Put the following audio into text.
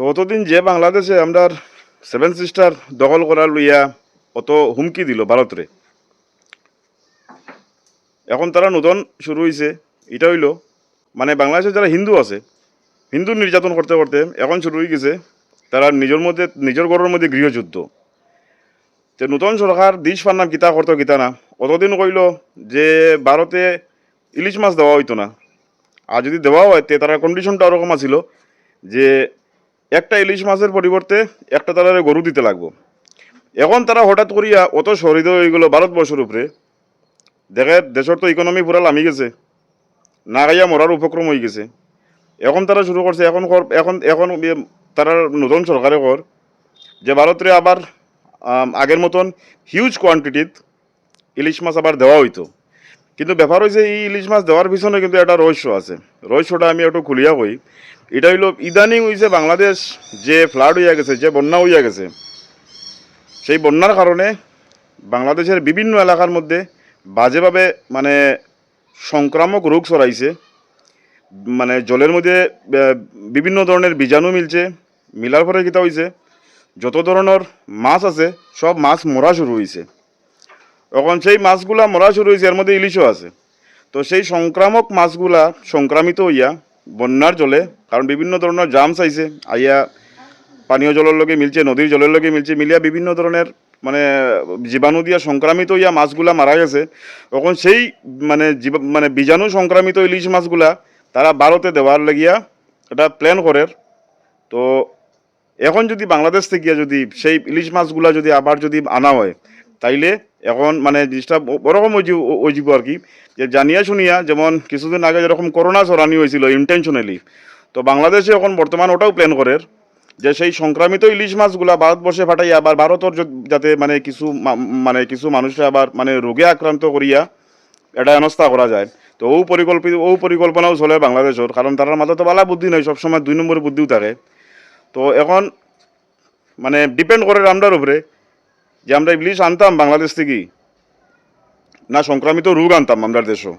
তো অতদিন যে বাংলাদেশে আমরা সেভেন সিস্টার দখল করার লইয়া অত হুমকি দিল ভারতরে। এখন তারা নতুন শুরু হয়েছে এটা হইল মানে বাংলাদেশে যারা হিন্দু আছে, হিন্দু নির্যাতন করতে করতে এখন শুরু হয়ে গেছে, তারা নিজের মধ্যে, নিজের ঘরের মধ্যে গৃহযুদ্ধ। তো নতুন সরকার দিশ পান্নাম কিতা করতো কিতা না, অতদিন কইল যে ভারতে ইলিশ মাছ দেওয়া হইতো না। আর যদি দেওয়া হয়, তে তারা কন্ডিশনটা ওরকম আছিল যে একটা ইলিশ মাছের পরিবর্তে একটা তারা গরু দিতে লাগবো। এখন তারা হঠাৎ করিয়া অত সরিত হয়ে গেল ভারতবর্ষের উপরে। দেখে দেশের তো ইকোনমি পুরা লামি গেছে, না খাইয়া মরার উপক্রম হয়ে গেছে। এখন তারা শুরু করছে, এখন এখন এখন ইয়ে তারা নতুন সরকারে কর যে ভারতের আবার আগের মতন হিউজ কোয়ান্টিটিত ইলিশ মাছ আবার দেওয়া হইতো। কিন্তু ব্যাপার হয়েছে এই ইলিশ মাছ দেওয়ার পিছনে কিন্তু একটা রহস্য আছে। রহস্যটা আমি একটু খুলিয়া কই। এটা হইল ইদানিং হইছে বাংলাদেশ যে ফ্লাড হইয়া গেছে, যে বন্যা হইয়া গেছে। সেই বন্যার কারণে বাংলাদেশের বিভিন্ন এলাকার মধ্যে বাজেভাবে মানে সংক্রামক রোগ ছড়াইছে। মানে জলের মধ্যে বিভিন্ন ধরনের বীজাণু মিলছে, মিলার পরে কিতা হয়েছে যত ধরনের মাছ আছে, সব মাছ মরা শুরু হয়েছে এখন সেই মাছগুলা মরা শুরু হয়েছে এর মধ্যে ইলিশও আছে। তো সেই সংক্রামক মাছগুলা সংক্রামিত হইয়া বন্যার জলে, কারণ বিভিন্ন ধরনের জামস আইছে। আইয়া পানীয় জলের লগে মিলছে, নদীর জলের লগে মিলছে, মিলিয়া বিভিন্ন ধরনের মানে জীবাণু দিয়া সংক্রামিত ইয়া মাছগুলা মারা গেছে। তখন সেই মানে মানে বীজাণু সংক্রামিত ইলিশ মাছগুলা তারা ভারতে দেওয়ার লাগিয়া এটা প্ল্যান করে তো এখন যদি বাংলাদেশ থেকে যদি সেই ইলিশ মাছগুলা যদি আবার যদি আনা হয়, তাইলে এখন মানে জিনিসটা ওরকম ওই আর কি। যে জানিয়া শুনিয়া যেমন কিছুদিন আগে যেরকম করোনা ছড়ানি হয়েছিল ইন্টেনশনালি তো বাংলাদেশে এখন বর্তমান ওটাও প্ল্যান করে যে সেই সংক্রামিত ইলিশ মাছগুলা ভারতবর্ষে ফাটাইয়া আবার ভারতের যাতে মানে কিছু মানে কিছু মানুষরা আবার মানে রোগে আক্রান্ত করিয়া এটা হেনস্থা করা যায়। তো ও পরিকল্পিত ও পরিকল্পনাও চলে বাংলাদেশের, কারণ তার মাথা তো বালা বুদ্ধি নয় সবসময় দুই নম্বর বুদ্ধিও থাকে। তো এখন মানে ডিপেন্ড করে আমরার উপরে। যে আমরা ইলিশ আনতাম বাংলাদেশ থেকেই। না সংক্রামিত রোগ আনতাম আমরা দেশও।